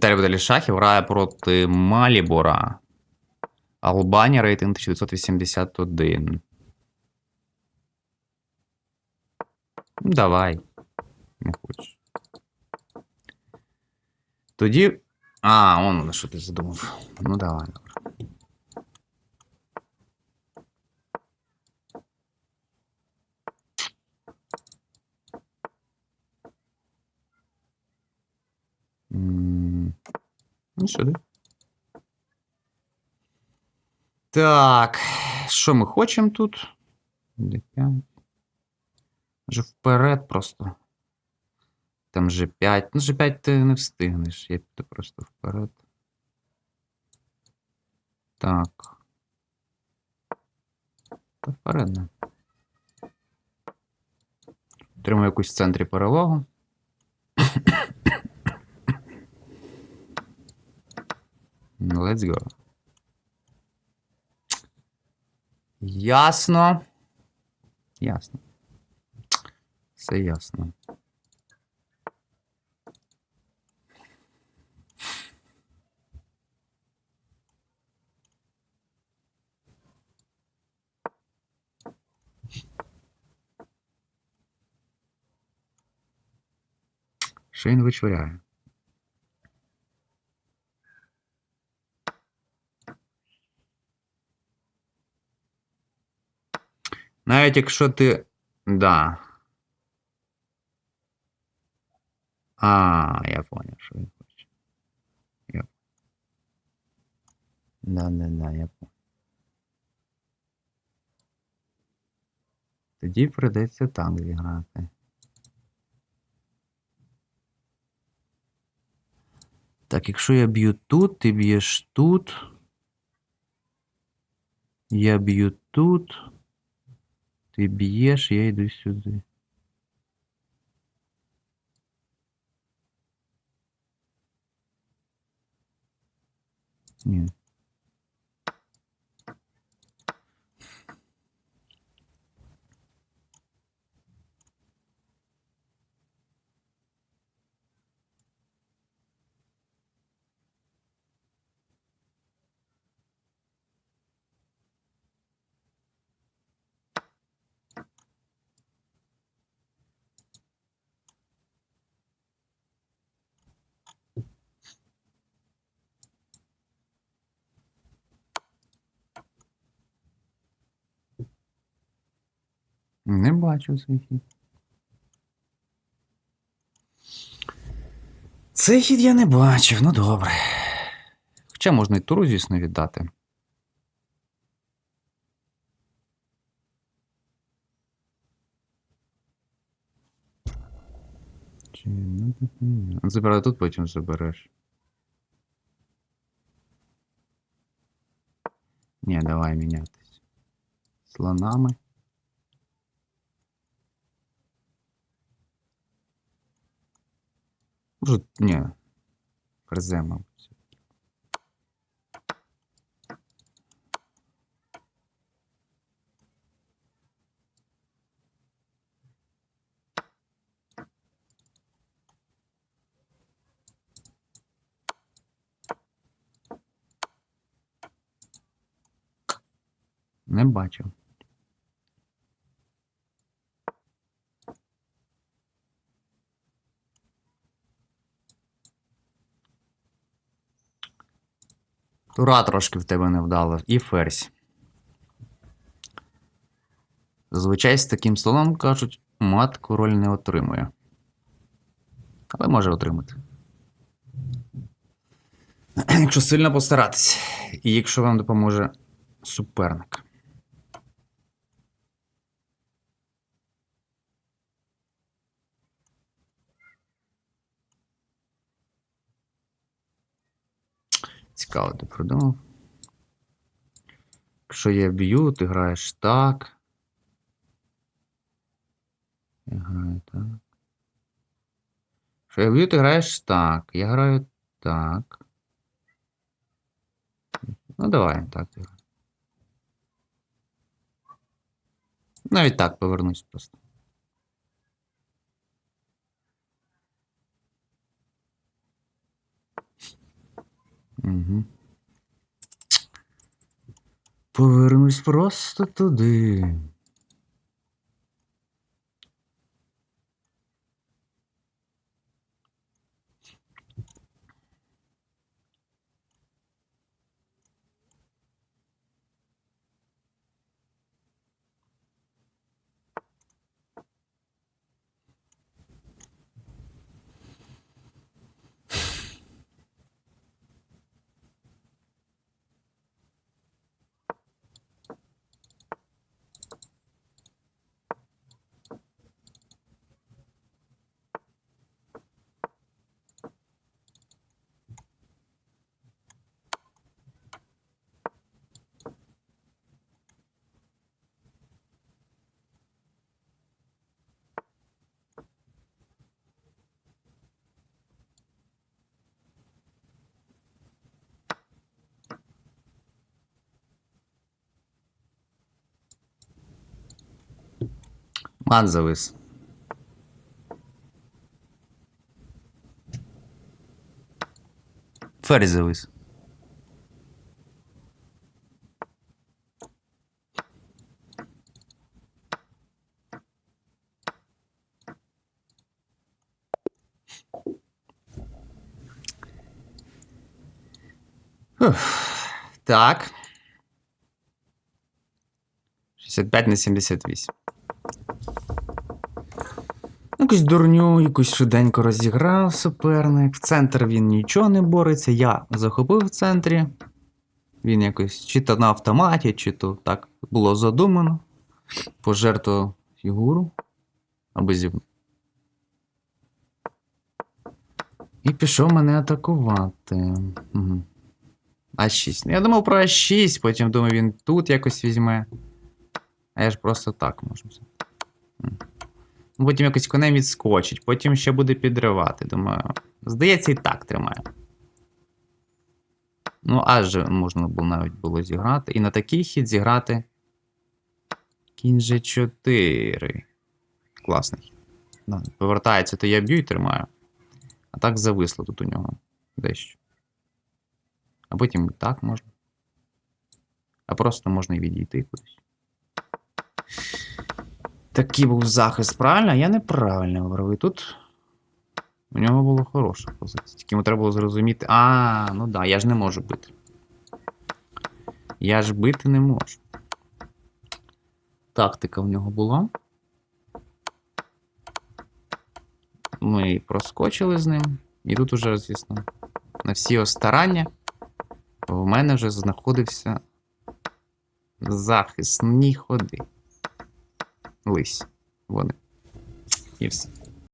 Віталій Віталій Шахів грає проти Малібора. Албанія рейтинг 1981. Ну, давай. Не хочеш. Тоді. А, он на що ти задумав. Ну давай, добре. Ну, сюди. Так. Що ми хочемо тут? Вже вперед просто. Там G5. Ну, G5 ти не встигнеш. Я піду просто вперед. Так. Та вперед. Отримаю якусь в центрі перевагу. Let's go. Ясно. Ясно. Все ясно. Що він вичворяє? Навіть якщо ти. Да. А, я понял, що він хоче. Я... Да, да, да, я понял. Тоді придеться так зіграти. Так, якщо я б'ю тут, ти б'єш тут. Я б'ю тут. Ти б'єш, я йду сюди. Ні. Не бачу цей хід. Цей хід я не бачив, ну добре. Хоча можна і туру, звісно, віддати. Чи... ну. Забирай тут, потім забереш. Ні, давай мінятись. Слонами. Може, ні. Мабуть. Не бачив. Тура трошки в тебе не вдала. І ферзь. Зазвичай з таким столом кажуть, мат король не отримує. Але може отримати. Якщо сильно постаратись. І якщо вам допоможе суперник. Цікаво, ти продумав. Якщо я б'ю, ти граєш так. Я граю так. Якщо я б'ю, ти граєш так. Я граю так. Ну, давай, так. Навіть так повернусь просто. Угу. Повернусь просто туди. Мат завис. Ферзь завис. Так. 65 на 78. Якусь дурню, якусь швиденько розіграв суперник. В центр він нічого не бореться. Я захопив в центрі. Він якось чи то на автоматі, чи то так було задумано. Пожертвував фігуру. Або зі. І пішов мене атакувати. Угу. А6. Ну, Я думав про А6, потім думаю, він тут якось візьме. А я ж просто так можу. взяти. Ну, Потім якось конем відскочить, потім ще буде підривати. Думаю, здається, і так тримає. Ну, аж же можна було навіть було зіграти. І на такий хід зіграти. Кінь G4. Класний. хід. Да, повертається, то я б'ю і тримаю. А так зависло тут у нього дещо. А потім і так можна. А просто можна і відійти кудись. Такий був захист, правильно? А я неправильно говорив. І тут у нього було хороша позиція. Тільки йому треба було зрозуміти. А, ну да, я ж не можу бити. Я ж бити не можу. Тактика в нього була. Ми проскочили з ним. І тут уже, звісно, на всі його старання в мене вже знаходився захисні ходи. Лись. Вони. І все.